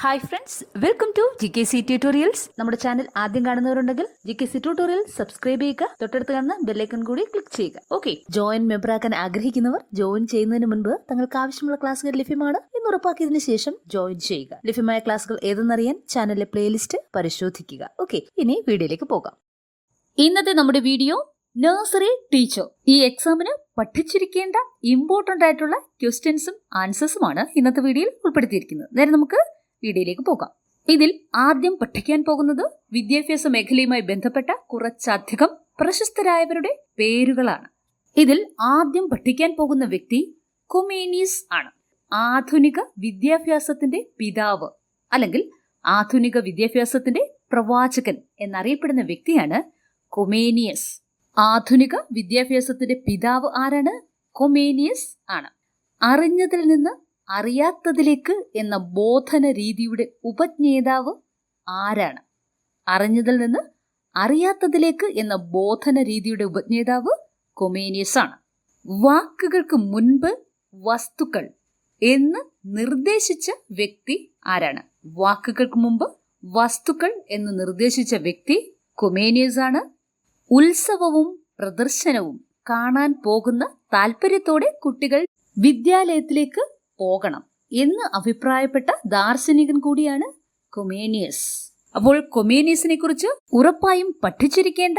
Hi friends welcome to G K C tutorials നമ്മുടെ channel ആദ്യം കാണുന്നവരുണ്ടെങ്കിൽ G K C tutorial subscribe ചെയ്യുക തൊട്ടടുത്ത് കാണുന്ന ബെല്ലൈക്കൺ കൂടി ക്ലിക്ക് ചെയ്യുക. ഓക്കെ ജോയിൻ മെമ്പർ ആക്കാൻ ആഗ്രഹിക്കുന്നവർ ജോയിൻ ചെയ്യുന്നതിന് മുൻപ് തങ്ങൾക്ക് ആവശ്യമുള്ള ക്ലാസ്സുകൾ ലഭ്യമാണ് എന്ന് ഉറപ്പാക്കിയതിനു ശേഷം ജോയിൻ ചെയ്യുക. ലഭ്യമായ ക്ലാസ്സുകൾ ഏതെന്നറിയാൻ ചാനലിലെ പ്ലേലിസ്റ്റ് പരിശോധിക്കുക. ഓക്കെ ഇനി വീഡിയോയിലേക്ക് പോകാം. ഇന്നത്തെ നമ്മുടെ വീഡിയോ നഴ്സറി ടീച്ചർ ഈ എക്സാമിന് പഠിച്ചിരിക്കേണ്ട ഇമ്പോർട്ടന്റ് ആയിട്ടുള്ള ക്വസ്റ്റ്യൻസും ആൻസേഴ്സുമാണ് ഇന്നത്തെ വീഡിയോയിൽ ഉൾപ്പെടുത്തിയിരിക്കുന്നത്. നേരെ നമുക്ക് വീഡിയോയിലേക്ക് പോകാം. ഇതിൽ ആദ്യം പഠിക്കാൻ പോകുന്നത് വിദ്യാഭ്യാസ മേഖലയുമായി ബന്ധപ്പെട്ട കുറച്ചധികം പ്രശസ്തരായവരുടെ പേരുകളാണ്. ഇതിൽ ആദ്യം പഠിക്കാൻ പോകുന്ന വ്യക്തി കൊമേനീസ് ആണ്. ആധുനിക വിദ്യാഭ്യാസത്തിന്റെ പിതാവ് അല്ലെങ്കിൽ ആധുനിക വിദ്യാഭ്യാസത്തിന്റെ പ്രവാചകൻ എന്നറിയപ്പെടുന്ന വ്യക്തിയാണ് കൊമേനിയസ്. ആധുനിക വിദ്യാഭ്യാസത്തിന്റെ പിതാവ് ആരാണ്? കൊമേനിയസ് ആണ്. അറിഞ്ഞതിൽ നിന്ന് അറിയാത്തതിലേക്ക് എന്ന ബോധന രീതിയുടെ ഉപജ്ഞേതാവ് ആരാണ്? അറിഞ്ഞതിൽ നിന്ന് അറിയാത്തതിലേക്ക് എന്ന ബോധന രീതിയുടെ ഉപജ്ഞേതാവ് കൊമേനിയസ് ആണ്. വാക്കുകൾക്ക് മുൻപ് വസ്തുക്കൾ എന്ന് നിർദ്ദേശിച്ച വ്യക്തി ആരാണ്? വാക്കുകൾക്ക് മുമ്പ് വസ്തുക്കൾ എന്ന് നിർദ്ദേശിച്ച വ്യക്തി കൊമേനിയസ് ആണ്. ഉത്സവവും പ്രദർശനവും കാണാൻ പോകുന്ന താല്പര്യത്തോടെ കുട്ടികൾ വിദ്യാലയത്തിലേക്ക് പോകണം എന്ന് അഭിപ്രായപ്പെട്ട ദാർശനികൻ കൂടിയാണ് കൊമേനിയസ്. അപ്പോൾ കൊമേനിയസിനെ കുറിച്ച് ഉറപ്പായും പഠിച്ചിരിക്കേണ്ട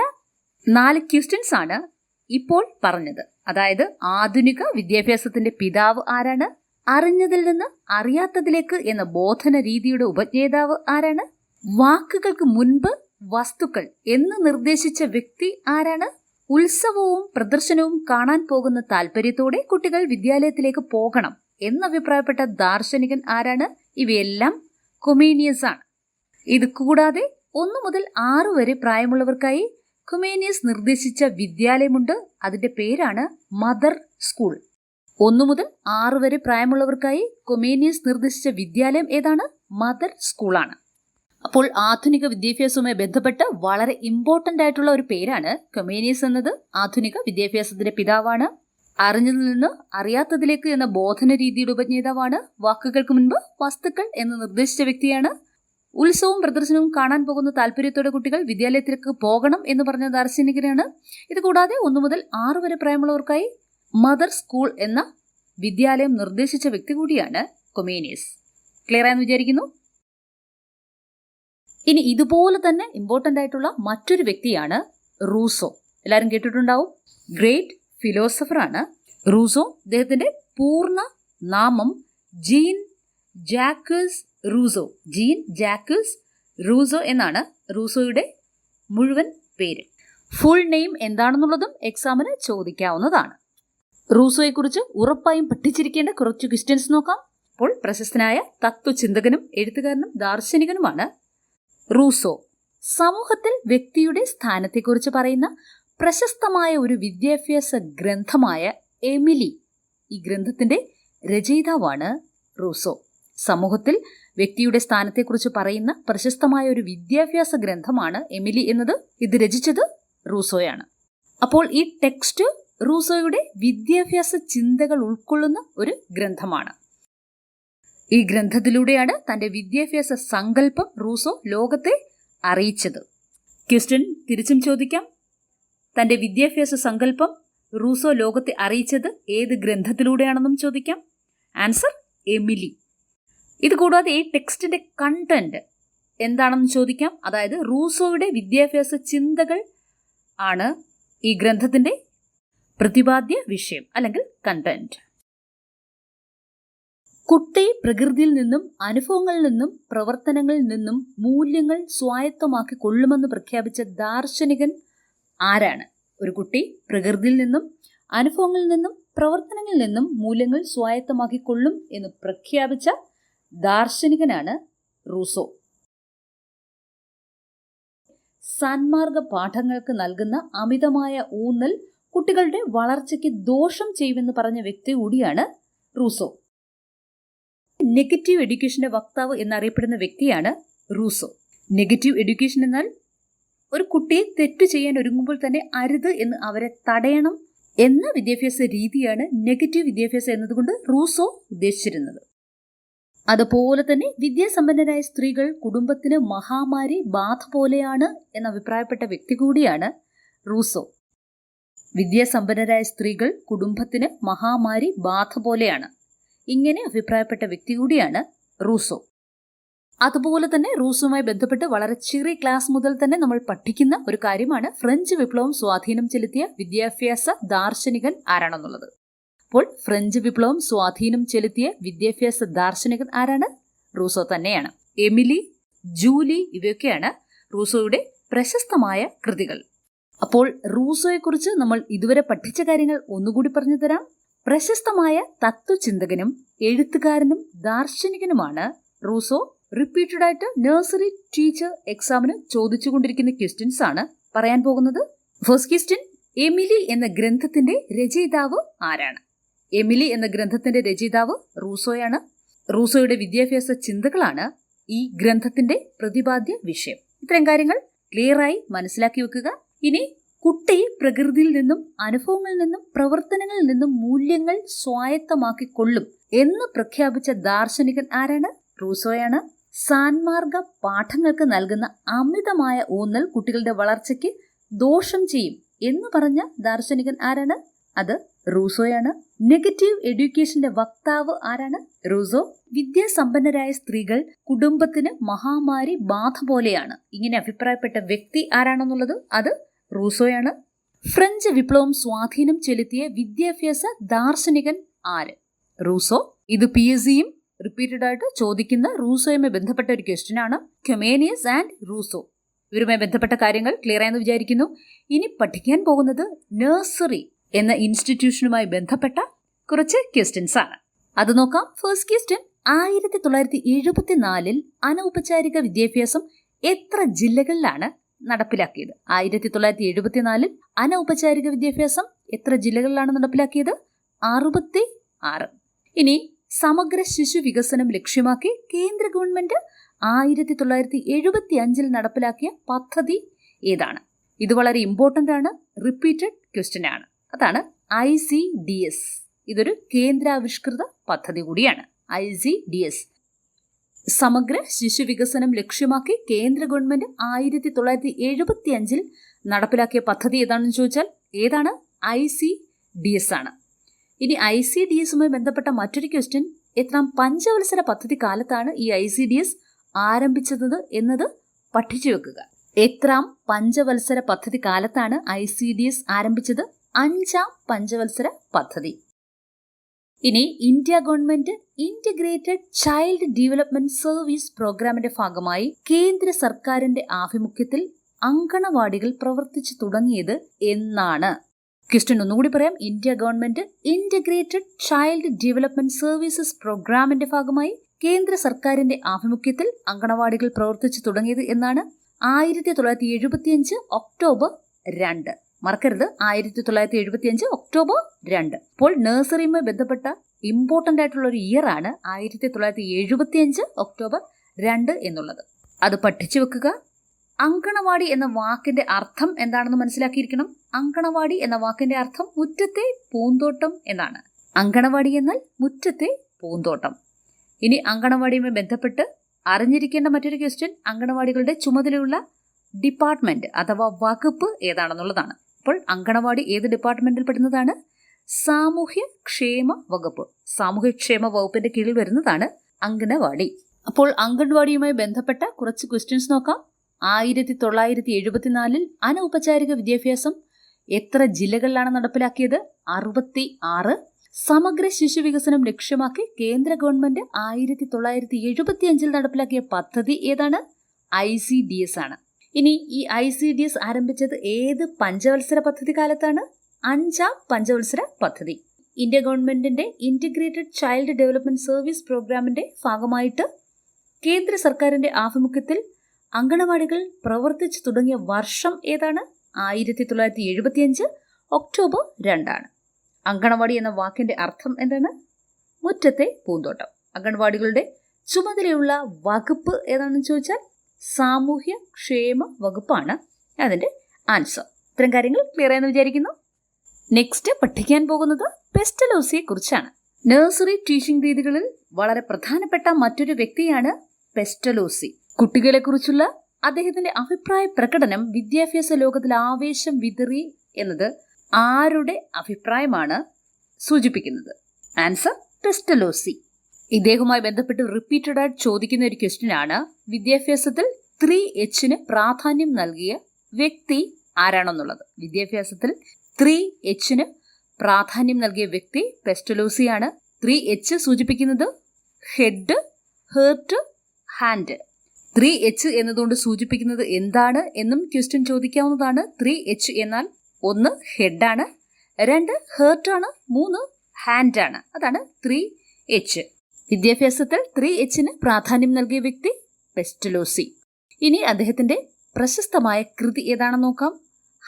നാല് ക്വസ്റ്റ്യൻസ് ആണ് ഇപ്പോൾ പറഞ്ഞത്. അതായത് ആധുനിക വിദ്യാഭ്യാസത്തിന്റെ പിതാവ് ആരാണ്? അറിഞ്ഞതിൽ നിന്ന് അറിയാത്തതിലേക്ക് എന്ന ബോധന രീതിയുടെ ഉപജ്ഞേതാവ് ആരാണ്? വാക്കുകൾക്ക് മുൻപ് വസ്തുക്കൾ എന്ന് നിർദ്ദേശിച്ച വ്യക്തി ആരാണ്? ഉത്സവവും പ്രദർശനവും കാണാൻ പോകുന്ന താല്പര്യത്തോടെ കുട്ടികൾ വിദ്യാലയത്തിലേക്ക് പോകണം. എന്നഭിപ്രായപ്പെട്ട ദാർശനികൻ ആരാണ്? ഇവയെല്ലാം കൊമേനിയസ് ആണ്. ഇത് കൂടാതെ ഒന്നു മുതൽ ആറു വരെ പ്രായമുള്ളവർക്കായി കൊമേനിയസ് നിർദ്ദേശിച്ച വിദ്യാലയമുണ്ട്. അതിന്റെ പേരാണ് മദർ സ്കൂൾ ഒന്നു മുതൽ ആറു വരെ പ്രായമുള്ളവർക്കായി കൊമേനിയസ് നിർദ്ദേശിച്ച വിദ്യാലയം ഏതാണ്? മദർ സ്കൂളാണ് അപ്പോൾ ആധുനിക വിദ്യാഭ്യാസവുമായി ബന്ധപ്പെട്ട് വളരെ ഇമ്പോർട്ടന്റ് ആയിട്ടുള്ള ഒരു പേരാണ് കൊമേനിയസ് എന്നത്. ആധുനിക വിദ്യാഭ്യാസത്തിന്റെ പിതാവാണ്. അറിഞ്ഞതിൽ നിന്ന് അറിയാത്തതിലേക്ക് എന്ന ബോധന രീതിയുടെ ഉപജ്ഞേതാവാണ് വാക്കുകൾക്ക് മുൻപ് വസ്തുക്കൾ എന്ന് നിർദ്ദേശിച്ച വ്യക്തിയാണ്. ഉത്സവവും പ്രദർശനവും കാണാൻ പോകുന്ന താല്പര്യത്തോടെ കുട്ടികൾ വിദ്യാലയത്തിലേക്ക് പോകണം എന്ന് പറഞ്ഞ ദാർശനികനാണ് ഇത് കൂടാതെ ഒന്നു മുതൽ ആറു വരെ പ്രായമുള്ളവർക്കായി മദർ സ്കൂൾ എന്ന വിദ്യാലയം നിർദ്ദേശിച്ച വ്യക്തി കൂടിയാണ് കൊമേനിയസ്. ക്ലിയർ ആയെന്ന് വിചാരിക്കുന്നു? ഇനി ഇതുപോലെ തന്നെ ഇമ്പോർട്ടന്റ് ആയിട്ടുള്ള മറ്റൊരു വ്യക്തിയാണ് റൂസോ. എല്ലാവരും കേട്ടിട്ടുണ്ടാവും? ഗ്രേറ്റ് ഫിലോസഫർ ആണ് റൂസോ അദ്ദേഹത്തിന്റെ പൂർണ നാമം Jean Jacques Rousseau. Jean Jacques Rousseau എന്നാണ് റൂസോയുടെ മുഴുവൻ പേര്. ഫുൾ നെയിം എന്താണെന്നുള്ളതും എക്സാമിന് ചോദിക്കാവുന്നതാണ്. റൂസോയെക്കുറിച്ച് ഉറപ്പായും പഠിച്ചിരിക്കേണ്ട കുറച്ച് ക്വസ്റ്റ്യൻസ് നോക്കാം. അപ്പോൾ പ്രശസ്തനായ തത്വചിന്തകനും എഴുത്തുകാരനും ദാർശനികനുമാണ് റൂസോ. സമൂഹത്തിൽ വ്യക്തിയുടെ സ്ഥാനത്തെക്കുറിച്ച് പറയുന്ന പ്രശസ്തമായ ഒരു വിദ്യാഭ്യാസ ഗ്രന്ഥമായ എമിലി. ഈ ഗ്രന്ഥത്തിന്റെ രചയിതാവാണ് റൂസോ. സമൂഹത്തിൽ വ്യക്തിയുടെ സ്ഥാനത്തെക്കുറിച്ച് പറയുന്ന പ്രശസ്തമായ ഒരു വിദ്യാഭ്യാസ ഗ്രന്ഥമാണ് എമിലി എന്നത്. ഇത് രചിച്ചത് റൂസോയാണ്. അപ്പോൾ ഈ ടെക്സ്റ്റ് റൂസോയുടെ വിദ്യാഭ്യാസ ചിന്തകൾ ഉൾക്കൊള്ളുന്ന ഒരു ഗ്രന്ഥമാണ്. ഈ ഗ്രന്ഥത്തിലൂടെയാണ് തന്റെ വിദ്യാഭ്യാസ സങ്കല്പം റൂസോ ലോകത്തെ അറിയിച്ചത്. ക്വസ്റ്റ്യൻ തിരിച്ചും ചോദിക്കാം. തന്റെ വിദ്യാഭ്യാസ സങ്കല്പം റൂസോ ലോകത്തെ അറിയിച്ചത് ഏത് ഗ്രന്ഥത്തിലൂടെയാണെന്നും ചോദിക്കാം. Answer Emile. ഇത് കൂടാതെ ഈ ടെക്സ്റ്റിന്റെ കണ്ടന്റ് എന്താണെന്ന് ചോദിക്കാം. അതായത് റൂസോയുടെ വിദ്യാഭ്യാസ ചിന്തകൾ ആണ് ഈ ഗ്രന്ഥത്തിന്റെ പ്രതിപാദ്യ വിഷയം അല്ലെങ്കിൽ കണ്ടന്റ്. കുട്ടി പ്രകൃതിയിൽ നിന്നും അനുഭവങ്ങളിൽ നിന്നും പ്രവർത്തനങ്ങളിൽ നിന്നും മൂല്യങ്ങൾ സ്വായത്തമാക്കി കൊള്ളുമെന്ന് പ്രഖ്യാപിച്ച ദാർശനികൻ ആരാണ്? ഒരു കുട്ടി പ്രകൃതിയിൽ നിന്നും അനുഭവങ്ങളിൽ നിന്നും പ്രവർത്തനങ്ങളിൽ നിന്നും മൂല്യങ്ങൾ സ്വായത്തമാക്കിക്കൊള്ളും എന്ന് പ്രഖ്യാപിച്ച ദാർശനികനാണ് റൂസോ. സന്മാർഗ പാഠങ്ങൾക്ക് നൽകുന്ന അമിതമായ ഊന്നൽ കുട്ടികളുടെ വളർച്ചയ്ക്ക് ദോഷം ചെയ്യുമെന്ന് പറഞ്ഞ വ്യക്തി കൂടിയാണ് റൂസോ. നെഗറ്റീവ് എഡ്യൂക്കേഷന്റെ വക്താവ് എന്നറിയപ്പെടുന്ന വ്യക്തിയാണ് റൂസോ. നെഗറ്റീവ് എഡ്യൂക്കേഷൻ എന്നാൽ ഒരു കുട്ടിയെ തെറ്റ് ചെയ്യാൻ ഒരുങ്ങുമ്പോൾ തന്നെ അരുത് എന്ന് അവരെ തടയണം എന്ന വിദ്യാഭ്യാസ രീതിയാണ് നെഗറ്റീവ് വിദ്യാഭ്യാസം എന്നതുകൊണ്ട് റൂസോ ഉദ്ദേശിച്ചിരുന്നത്. അതുപോലെ തന്നെ വിദ്യാസമ്പന്നരായ സ്ത്രീകൾ കുടുംബത്തിന് മഹാമാരി ബാധ പോലെയാണ് എന്ന് അഭിപ്രായപ്പെട്ട വ്യക്തി കൂടിയാണ് റൂസോ. വിദ്യാസമ്പന്നരായ സ്ത്രീകൾ കുടുംബത്തിന് മഹാമാരി ബാധ പോലെയാണ്. ഇങ്ങനെ അഭിപ്രായപ്പെട്ട വ്യക്തി കൂടിയാണ് റൂസോ. അതുപോലെ തന്നെ റൂസുമായി ബന്ധപ്പെട്ട് വളരെ ചെറിയ ക്ലാസ് മുതൽ തന്നെ നമ്മൾ പഠിക്കുന്ന ഒരു കാര്യമാണ് ഫ്രഞ്ച് വിപ്ലവം സ്വാധീനം ചെലുത്തിയ വിദ്യാഭ്യാസ ദാർശനികൻ ആരാണെന്നുള്ളത്. അപ്പോൾ ഫ്രഞ്ച് വിപ്ലവം സ്വാധീനം ചെലുത്തിയ വിദ്യാഭ്യാസ ദാർശനികൻ ആരാണ്? റൂസോ തന്നെയാണ്. എമിലി ജൂലി ഇവയൊക്കെയാണ് റൂസോയുടെ പ്രശസ്തമായ കൃതികൾ. അപ്പോൾ റൂസോയെക്കുറിച്ച് നമ്മൾ ഇതുവരെ പഠിച്ച കാര്യങ്ങൾ ഒന്നുകൂടി പറഞ്ഞു തരാം. പ്രശസ്തമായ തത്വചിന്തകനും എഴുത്തുകാരനും ദാർശനികനുമാണ് റൂസോ റിപ്പീറ്റഡ് ആയിട്ട് നഴ്സറി ടീച്ചർ എക്സാമിന് ചോദിച്ചുകൊണ്ടിരിക്കുന്ന ക്വസ്റ്റ്യൻസ് ആണ് പറയാൻ പോകുന്നത്. ഫസ്റ്റ് ക്വസ്റ്റ്യൻ എമിലി എന്ന ഗ്രന്ഥത്തിന്റെ രചയിതാവ് ആരാണ്? എമിലി എന്ന ഗ്രന്ഥത്തിന്റെ രചയിതാവ് റൂസോയാണ്. റൂസോയുടെ വിദ്യാഭ്യാസ ചിന്തകളാണ് ഈ ഗ്രന്ഥത്തിന്റെ പ്രതിപാദ്യ വിഷയം. ഇത്തരം കാര്യങ്ങൾ ക്ലിയറായി മനസ്സിലാക്കി വെക്കുക. ഇനി കുട്ടി പ്രകൃതിയിൽ നിന്നും അനുഭവങ്ങളിൽ നിന്നും പ്രവർത്തനങ്ങളിൽ നിന്നും മൂല്യങ്ങൾ സ്വായത്തമാക്കിക്കൊള്ളും എന്ന് പ്രഖ്യാപിച്ച ദാർശനികൻ ആരാണ്? റൂസോയാണ്. സാൻമാർഗ പാഠങ്ങൾക്ക് നൽകുന്ന അമിതമായ ഊന്നൽ കുട്ടികളുടെ വളർച്ചയ്ക്ക് ദോഷം ചെയ്യും എന്ന് പറഞ്ഞ ദാർശനികൻ ആരാണ്? അത് റൂസോയാണ്. നെഗറ്റീവ് എഡ്യൂക്കേഷന്റെ വക്താവ് ആരാണ്? റൂസോ. വിദ്യാസമ്പന്നരായ സ്ത്രീകൾ കുടുംബത്തിന് മഹാമാരി ബാധ പോലെയാണ്. ഇങ്ങനെ അഭിപ്രായപ്പെട്ട വ്യക്തി ആരാണെന്നുള്ളത്? അത് റൂസോയാണ്. ഫ്രഞ്ച് വിപ്ലവം സ്വാധീനം ചെലുത്തിയ വിദ്യാഭ്യാസ ദാർശനികൻ ആര്? റൂസോ. ഇത് പി എസ് സിയും റിപ്പീറ്റഡ് ആയിട്ട് ചോദിക്കുന്ന റൂസോയുമായി ബന്ധപ്പെട്ട ഒരു ക്വസ്റ്റ്യൻ ആണ്. ക്യൊമേനിയസ് ആൻഡ് റൂസോ ഇവരുമായി ബന്ധപ്പെട്ട കാര്യങ്ങൾ ക്ലിയർ ആയെന്ന് വിചാരിക്കുന്നു. ഇനി പഠിക്കാൻ പോകുന്നത് നഴ്സറി എന്ന ഇൻസ്റ്റിറ്റ്യൂഷനുമായി ബന്ധപ്പെട്ട കുറച്ച് ക്വസ്റ്റ്യൻസ് ആണ്. അത് നോക്കാം. ഫസ്റ്റ് ക്വസ്റ്റ്യൻ ആയിരത്തി തൊള്ളായിരത്തി എഴുപത്തിനാലിൽ അനൗപചാരിക വിദ്യാഭ്യാസം എത്ര ജില്ലകളിലാണ് നടപ്പിലാക്കിയത്? ആയിരത്തി തൊള്ളായിരത്തി എഴുപത്തിനാലിൽ അനൗപചാരിക വിദ്യാഭ്യാസം എത്ര ജില്ലകളിലാണ് നടപ്പിലാക്കിയത്? അറുപത്തി ആറ് ഇനി സമഗ്ര ശിശു വികസനം ലക്ഷ്യമാക്കി കേന്ദ്ര ഗവൺമെന്റ് ആയിരത്തി തൊള്ളായിരത്തി എഴുപത്തി അഞ്ചിൽ നടപ്പിലാക്കിയ പദ്ധതി ഏതാണ്? ഇത് വളരെ ഇമ്പോർട്ടന്റ് ആണ്. റിപ്പീറ്റഡ് ക്വസ്റ്റ്യൻ ആണ്. അതാണ് ഐ സി ഡി എസ് ഇതൊരു കേന്ദ്രാവിഷ്കൃത പദ്ധതി കൂടിയാണ്. ഐ സി ഡി എസ് സമഗ്ര ശിശു വികസനം ലക്ഷ്യമാക്കി കേന്ദ്ര ഗവൺമെന്റ് ആയിരത്തി തൊള്ളായിരത്തി എഴുപത്തി അഞ്ചിൽ നടപ്പിലാക്കിയ പദ്ധതി ഏതാണെന്ന് ചോദിച്ചാൽ ഏതാണ്? ഐ സി ഡി എസ് ആണ്. ഇനി ഐ സി ഡി എസുമായി ബന്ധപ്പെട്ട മറ്റൊരു ക്വസ്റ്റ്യൻ എത്രാം പഞ്ചവത്സര പദ്ധതി കാലത്താണ് ഈ ഐ സി ഡി എസ് ആരംഭിച്ചത് എന്നത് പഠിച്ചു വെക്കുക. എത്രാം പഞ്ചവത്സര പദ്ധതി കാലത്താണ് ഐ സി ഡി എസ് ആരംഭിച്ചത്? അഞ്ചാം പഞ്ചവത്സര പദ്ധതി. ഇനി India government integrated child development service പ്രോഗ്രാമിന്റെ ഭാഗമായി കേന്ദ്ര സർക്കാരിന്റെ ആഭിമുഖ്യത്തിൽ അങ്കണവാടികൾ പ്രവർത്തിച്ചു തുടങ്ങിയത് എന്നാണ്. ക്വസ്റ്റ്യൻ ഒന്നുകൂടി പറയാം. India government integrated child development services പ്രോഗ്രാമിന്റെ ഭാഗമായി കേന്ദ്ര സർക്കാരിന്റെ ആഭിമുഖ്യത്തിൽ അങ്കണവാടികൾ പ്രവർത്തിച്ചു തുടങ്ങിയത് എന്നാണ് ആയിരത്തി തൊള്ളായിരത്തി എഴുപത്തിയഞ്ച് ഒക്ടോബർ രണ്ട്. മറക്കരുത് ആയിരത്തി തൊള്ളായിരത്തി എഴുപത്തിയഞ്ച് ഒക്ടോബർ രണ്ട്. അപ്പോൾ നഴ്സറിയുമായി ബന്ധപ്പെട്ട ഇമ്പോർട്ടന്റ് ആയിട്ടുള്ള ഒരു ഇയർ ആണ് ആയിരത്തി തൊള്ളായിരത്തി എഴുപത്തിയഞ്ച് ഒക്ടോബർ രണ്ട് എന്നുള്ളത്. അത് പഠിച്ചു വെക്കുക അങ്കണവാടി എന്ന വാക്കിന്റെ അർത്ഥം എന്താണെന്ന് മനസ്സിലാക്കിയിരിക്കണം. അങ്കണവാടി എന്ന വാക്കിന്റെ അർത്ഥം മുറ്റത്തെ പൂന്തോട്ടം എന്നാണ്. അങ്കണവാടി എന്നാൽ മുറ്റത്തെ പൂന്തോട്ടം. ഇനി അങ്കണവാടിയുമായി ബന്ധപ്പെട്ട് അറിഞ്ഞിരിക്കേണ്ട മറ്റൊരു ക്വസ്റ്റ്യൻ അങ്കണവാടികളുടെ ചുമതലയുള്ള ഡിപ്പാർട്ട്മെന്റ് അഥവാ വകുപ്പ് ഏതാണെന്നുള്ളതാണ്. അപ്പോൾ അങ്കണവാടി ഏത് ഡിപ്പാർട്ട്മെന്റിൽ പെടുന്നതാണ്? സാമൂഹ്യ ക്ഷേമ വകുപ്പ്. സാമൂഹ്യക്ഷേമ വകുപ്പിന്റെ കീഴിൽ വരുന്നതാണ് അങ്കണവാടി. അപ്പോൾ അങ്കണവാടിയുമായി ബന്ധപ്പെട്ട കുറച്ച് ക്വസ്റ്റ്യൻസ് നോക്കാം. ആയിരത്തി തൊള്ളായിരത്തി എഴുപത്തിനാലിൽ അനൗപചാരിക വിദ്യാഭ്യാസം എത്ര ജില്ലകളിലാണ് നടപ്പിലാക്കിയത്? അറുപത്തി ആറ് സമഗ്ര ശിശു വികസനം ലക്ഷ്യമാക്കി കേന്ദ്ര ഗവൺമെന്റ് ആയിരത്തി തൊള്ളായിരത്തി എഴുപത്തി അഞ്ചിൽ നടപ്പിലാക്കിയ പദ്ധതി ഏതാണ്? ഐ സി ഡി എസ് ആണ്. ഇനി ഈ ഐ സി ഡി എസ് ആരംഭിച്ചത് ഏത് പഞ്ചവത്സര പദ്ധതി കാലത്താണ്? അഞ്ചാം പഞ്ചവത്സര പദ്ധതി. ഇന്ത്യ ഗവൺമെന്റിന്റെ ഇന്റഗ്രേറ്റഡ് ചൈൽഡ് ഡെവലപ്മെന്റ് സർവീസ് പ്രോഗ്രാമിന്റെ ഭാഗമായിട്ട് കേന്ദ്ര സർക്കാരിന്റെ ആഭിമുഖ്യത്തിൽ അങ്കണവാടികൾ പ്രവർത്തിച്ചു തുടങ്ങിയ വർഷം ഏതാണ്? ആയിരത്തി തൊള്ളായിരത്തി എഴുപത്തിയഞ്ച് ഒക്ടോബർ രണ്ടാണ്. അങ്കണവാടി എന്ന വാക്കിന്റെ അർത്ഥം എന്താണ്? മുറ്റത്തെ പൂന്തോട്ടം. അങ്കണവാടികളുടെ ചുമതലയുള്ള വകുപ്പ് ഏതാണെന്ന് ചോദിച്ചാൽ? സാമൂഹ്യ ക്ഷേമ വകുപ്പാണ് അതിന്റെ ആൻസർ. ഇത്തരം കാര്യങ്ങൾ ക്ലിയർ ആയെന്ന് വിചാരിക്കുന്നു. നെക്സ്റ്റ് പഠിക്കാൻ പോകുന്നത് പെസ്റ്റലോസിയെ കുറിച്ചാണ്. നഴ്സറി ടീച്ചിങ് രീതികളിൽ വളരെ പ്രധാനപ്പെട്ട മറ്റൊരു വ്യക്തിയാണ് പെസ്റ്റലോസി. കുട്ടികളെക്കുറിച്ചുള്ള അദ്ദേഹത്തിന്റെ അഭിപ്രായ പ്രകടനം വിദ്യാഭ്യാസ ലോകത്തിൽ ആവേശം വിതറി എന്നത് ആരുടെ അഭിപ്രായമാണ് സൂചിപ്പിക്കുന്നത്? ആൻസർ പെസ്റ്റലോസി ഇദ്ദേഹവുമായി ബന്ധപ്പെട്ട് റിപ്പീറ്റഡ് ആയിട്ട് ചോദിക്കുന്ന ഒരു ക്വസ്റ്റ്യൻ ആണ് വിദ്യാഭ്യാസത്തിൽ ത്രീ എച്ചിന് പ്രാധാന്യം നൽകിയ വ്യക്തി ആരാണെന്നുള്ളത്? വിദ്യാഭ്യാസത്തിൽ ത്രീ എച്ചിന് പ്രാധാന്യം നൽകിയ വ്യക്തി പെസ്റ്റലോസിയാണ് ത്രീ എച്ച് സൂചിപ്പിക്കുന്നത് head heart hand. Three H എന്നതുകൊണ്ട് സൂചിപ്പിക്കുന്നത് എന്താണ് എന്നും ക്വസ്റ്റ്യൻ ചോദിക്കാവുന്നതാണ്. ത്രീ എച്ച് എന്നാൽ ഒന്ന് ഹെഡാണ് രണ്ട് ഹേർട്ടാണ് മൂന്ന് ഹാൻഡാണ് അതാണ് ത്രീ എച്ച് വിദ്യാഭ്യാസത്തിൽ ത്രീ എച്ചിന് പ്രാധാന്യം നൽകിയ വ്യക്തി പെസ്റ്റലോസി. ഇനി അദ്ദേഹത്തിന്റെ പ്രശസ്തമായ കൃതി ഏതാണെന്ന് നോക്കാം.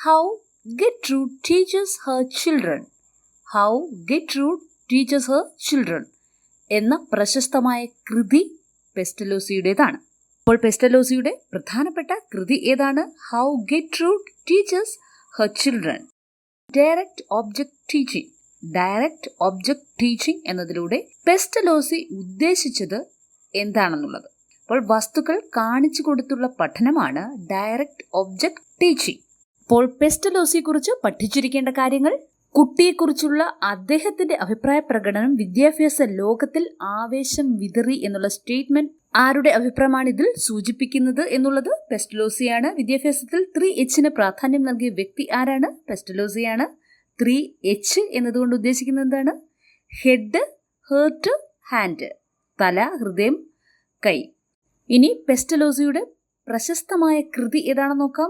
How get true teachers her children how get true teachers her children എന്ന പ്രശസ്തമായ കൃതി പെസ്റ്റലോസിയുടേതാണ്. അപ്പോൾ പെസ്റ്റലോസിയുടെ പ്രധാനപ്പെട്ട കൃതി ഏതാണ്? How get true teachers her children direct object teaching direct object teaching എന്നതിലൂടെ പെസ്റ്റലോസി ഉദ്ദേശിച്ചത് എന്താണെന്നുള്ളത്. അപ്പോൾ വസ്തുക്കൾ കാണിച്ചു കൊടുത്തുള്ള പഠനമാണ് ഡയറക്റ്റ് ഒബ്ജക്ട് ടീച്ചിങ് അപ്പോൾ പെസ്റ്റലോസിയെ കുറിച്ച് പഠിച്ചിരിക്കേണ്ട കാര്യങ്ങൾ? കുട്ടിയെക്കുറിച്ചുള്ള അദ്ദേഹത്തിന്റെ അഭിപ്രായ പ്രകടനം വിദ്യാഭ്യാസ ലോകത്തിൽ ആവേശം വിതറി എന്നുള്ള സ്റ്റേറ്റ്മെന്റ് ആരുടെ അഭിപ്രായമാണ് ഇതിൽ സൂചിപ്പിക്കുന്നത് എന്നുള്ളത് പെസ്റ്റലോസിയാണ്. വിദ്യാഭ്യാസത്തിൽ ത്രീ എച്ചിന് പ്രാധാന്യം നൽകിയ വ്യക്തി ആരാണ്? പെസ്റ്റലോസിയാണ്. ത്രീ എച്ച് എന്നതുകൊണ്ട് ഉദ്ദേശിക്കുന്നത് എന്താണ്? ഹെഡ് ഹേർട്ട് ഹാൻഡ് തല ഹൃദയം കൈ. ഇനി പെസ്റ്റലോസിയുടെ പ്രശസ്തമായ കൃതി ഏതാണെന്ന് നോക്കാം?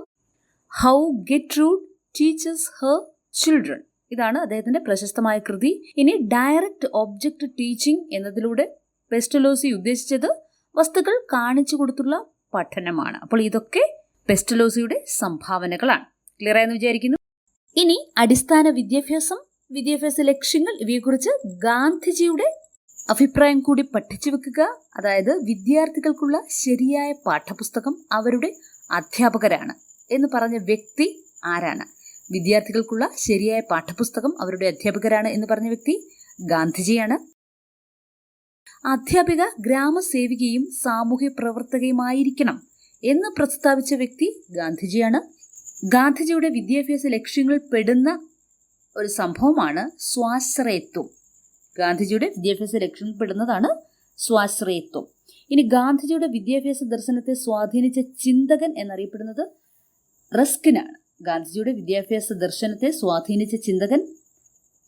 How Gertrude teachers her children ഇതാണ് അദ്ദേഹത്തിന്റെ പ്രശസ്തമായ കൃതി. ഇനി ഡയറക്റ്റ് ഒബ്ജക്റ്റ് ടീച്ചിങ് എന്നതിലൂടെ പെസ്റ്റലോസി ഉദ്ദേശിച്ചത് വസ്തുക്കൾ കാണിച്ചു കൊടുത്തുള്ള പഠനമാണ്. അപ്പോൾ ഇതൊക്കെ പെസ്റ്റലോസിയുടെ സംഭാവനകളാണ്. ക്ലിയർ ആയെന്ന് വിചാരിക്കുന്നു? ഇനി അടിസ്ഥാന വിദ്യാഭ്യാസം വിദ്യാഭ്യാസ ലക്ഷ്യങ്ങൾ ഇവയെക്കുറിച്ച് ഗാന്ധിജിയുടെ അഭിപ്രായം കൂടി പഠിച്ചു വെക്കുക. അതായത് വിദ്യാർത്ഥികൾക്കുള്ള ശരിയായ പാഠപുസ്തകം അവരുടെ അധ്യാപകരാണ് എന്ന് പറഞ്ഞ വ്യക്തി ആരാണ്? വിദ്യാർത്ഥികൾക്കുള്ള ശരിയായ പാഠപുസ്തകം അവരുടെ അധ്യാപകരാണ് എന്ന് പറഞ്ഞ വ്യക്തി ഗാന്ധിജിയാണ്. അധ്യാപിക ഗ്രാമസേവികയും സാമൂഹ്യ പ്രവർത്തകയുമായിരിക്കണം എന്ന് പ്രസ്താവിച്ച വ്യക്തി ഗാന്ധിജിയാണ്. ഗാന്ധിജിയുടെ വിദ്യാഭ്യാസ ലക്ഷ്യങ്ങൾ പെടുന്ന ഒരു സംഭവമാണ് സ്വാശ്രയത്വം. ഗാന്ധിജിയുടെ വിദ്യാഭ്യാസ ലക്ഷ്യങ്ങൾ പെടുന്നതാണ് സ്വാശ്രയത്വം. ഇനി ഗാന്ധിജിയുടെ വിദ്യാഭ്യാസ ദർശനത്തെ സ്വാധീനിച്ച ചിന്തകൻ എന്നറിയപ്പെടുന്നത് റസ്കിനാണ്. ഗാന്ധിജിയുടെ വിദ്യാഭ്യാസ ദർശനത്തെ സ്വാധീനിച്ച ചിന്തകൻ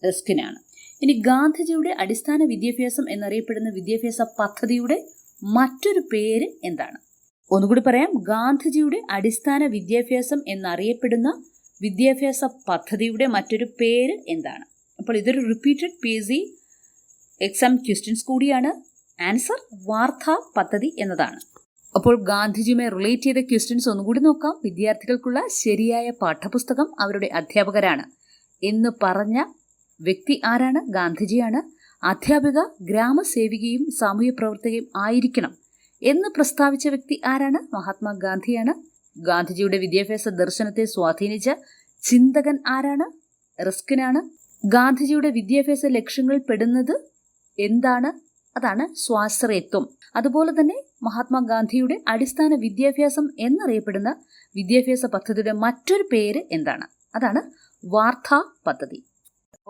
റസ്കിനാണ്. ഇനി ഗാന്ധിജിയുടെ അടിസ്ഥാന വിദ്യാഭ്യാസം എന്നറിയപ്പെടുന്ന വിദ്യാഭ്യാസ പദ്ധതിയുടെ മറ്റൊരു പേര് എന്താണ്? ഒന്നുകൂടി പറയാം. ഗാന്ധിജിയുടെ അടിസ്ഥാന വിദ്യാഭ്യാസം എന്നറിയപ്പെടുന്ന വിദ്യാഭ്യാസ പദ്ധതിയുടെ മറ്റൊരു പേര് എന്താണ്? അപ്പോൾ ഇതൊരു repeated P S C exam questions കൂടിയാണ്. ആൻസർ വാർത്താ പദ്ധതി എന്നതാണ്. അപ്പോൾ ഗാന്ധിജിയുമായി റിലേറ്റ് ചെയ്ത ക്വസ്റ്റ്യൻസ് ഒന്നുകൂടി നോക്കാം. വിദ്യാർത്ഥികൾക്കുള്ള ശരിയായ പാഠപുസ്തകം അവരുടെ അധ്യാപകരാണ് എന്ന് പറഞ്ഞ വ്യക്തി ആരാണ്? ഗാന്ധിജിയാണ്. അധ്യാപിക ഗ്രാമസേവികയും സാമൂഹ്യ പ്രവർത്തകയും ആയിരിക്കണം എന്ന് പ്രസ്താവിച്ച വ്യക്തി ആരാണ്? മഹാത്മാഗാന്ധിയാണ്. ഗാന്ധിജിയുടെ വിദ്യാഭ്യാസ ദർശനത്തെ സ്വാധീനിച്ച ചിന്തകൻ ആരാണ്? റിസ്കിനാണ്. ഗാന്ധിജിയുടെ വിദ്യാഭ്യാസ ലക്ഷ്യങ്ങൾ പെടുന്നത് എന്താണ്? അതാണ് സ്വാശ്രയത്വം. അതുപോലെ തന്നെ മഹാത്മാഗാന്ധിയുടെ അടിസ്ഥാന വിദ്യാഭ്യാസം എന്നറിയപ്പെടുന്ന വിദ്യാഭ്യാസ പദ്ധതിയുടെ മറ്റൊരു പേര് എന്താണ്? അതാണ് വാർത്താ പദ്ധതി.